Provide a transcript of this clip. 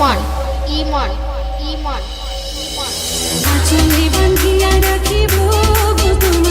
ইমান ইমান ইমান ইমান। আচলে বান্ধিয়া রাখিব তোমার